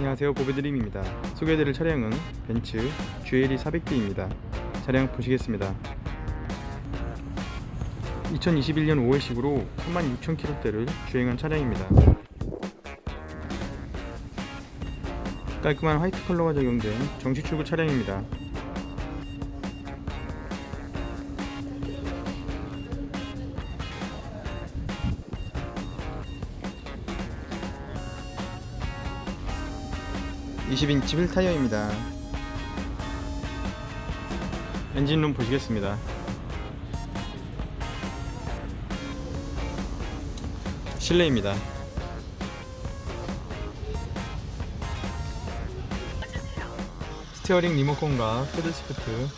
안녕하세요. 보배드림입니다. 소개해드릴 차량은 벤츠 GLE 400D입니다. 차량 보시겠습니다. 2021년 5월식으로 36,000km대를 주행한 차량입니다. 깔끔한 화이트 컬러가 적용된 정식 출고 차량입니다 (20인치) 휠 타이어입니다. 엔진룸 보시겠습니다. 실내입니다. 스티어링 리모컨과 패들 시프트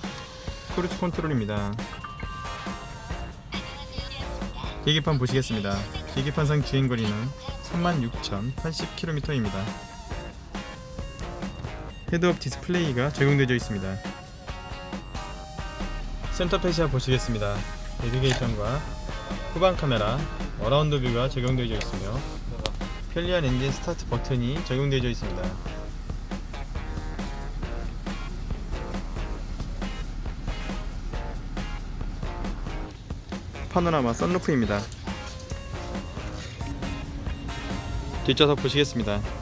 크루즈 컨트롤입니다. 계기판 보시겠습니다. 계기판상 주행거리는 36,080km입니다 헤드업 디스플레이가 적용되어 있습니다. 센터 페시아 보시겠습니다. 내비게이션과 후방 카메라 어라운드 뷰가 적용되어 있으며 편리한 엔진 스타트 버튼이 적용되어 있습니다. 파노라마 썬루프입니다. 뒷좌석 보시겠습니다